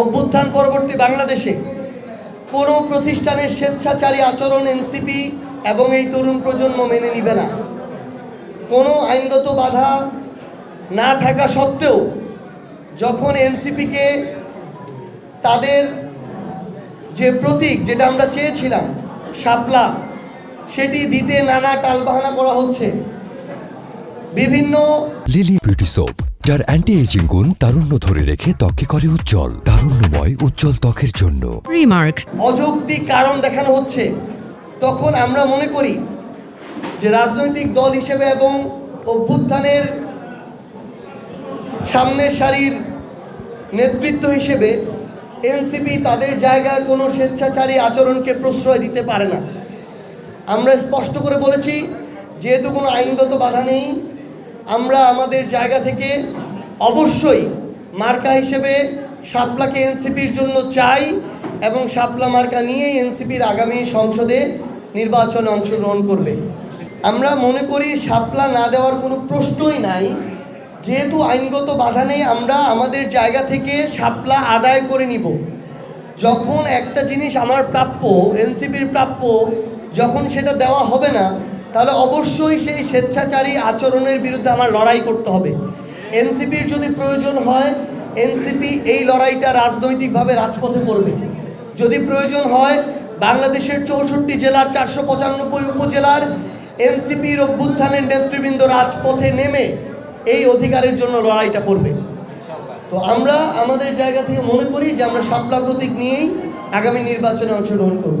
অভ্যুত্থান পরবর্তী বাংলাদেশে। কোনো প্রতিষ্ঠানের স্বেচ্ছাচারী আচরণ এনসিপি এবং এই তরুণ প্রজন্ম মেনে নিবে না। কোনো আইনগত বাধা না থাকা সত্ত্বেও যখন এনসিপিকে তাদের যে প্রতীক যেটা আমরা চেয়েছিলাম, শাপলা, সেটি দিতে নানা টালবাহানা করা হচ্ছে। বিভিন্ন লিলি বিউটি সোপ যার অ্যান্টি এজিং গুণ তারুণ্য ধরে রেখে ত্বকে করে উজ্জ্বল তারুণ্যময় উজ্জ্বল ত্বকের জন্য। Remark. অযৌক্তিক কারণ দেখানো হচ্ছে। তখন আমরা মনে করি যে রাজনৈতিক দল হিসেবে এবং অভ্যুত্থানের সামনের সারির নেতৃত্ব হিসেবে এনসিপি তাদের জায়গায় কোনো স্বেচ্ছাচারী আচরণকে প্রশ্রয় দিতে পারে না। আমরা স্পষ্ট করে বলেছি যেহেতু কোনো আইনগত বাধা নেই আমরা আমাদের জায়গা থেকে অবশ্যই মার্কা হিসেবে শাপলাকে এনসিপির জন্য চাই এবং শাপলা মার্কা নিয়েই এনসিপির আগামী সংসদে নির্বাচনে অংশগ্রহণ করবে। আমরা মনে করি শাপলা না দেওয়ার কোনো প্রশ্নই নাই। যেহেতু আইনগত বাধা নেই, আমরা আমাদের জায়গা থেকে শাপলা আদায় করে নিব। যখন একটা জিনিস আমার প্রাপ্য, এনসিপির প্রাপ্য, যখন সেটা দেওয়া হবে না তাহলে অবশ্যই সেই স্বেচ্ছাচারী আচরণের বিরুদ্ধে আমার লড়াই করতে হবে। এনসিপির যদি প্রয়োজন হয়, এনসিপি এই লড়াইটা রাজনৈতিকভাবে রাজপথে করবে। যদি প্রয়োজন হয়, বাংলাদেশের চৌষট্টি জেলার চারশো পঁচানব্বই উপজেলার এনসিপির অভ্যুত্থানের নেতৃবৃন্দ রাজপথে নেমে এই অধিকারের জন্য লড়াইটা করবে। তো আমরা আমাদের জায়গা থেকে মনে করি যে আমরা শাপলা প্রতীক নিয়েই আগামী নির্বাচনে অংশগ্রহণ করব।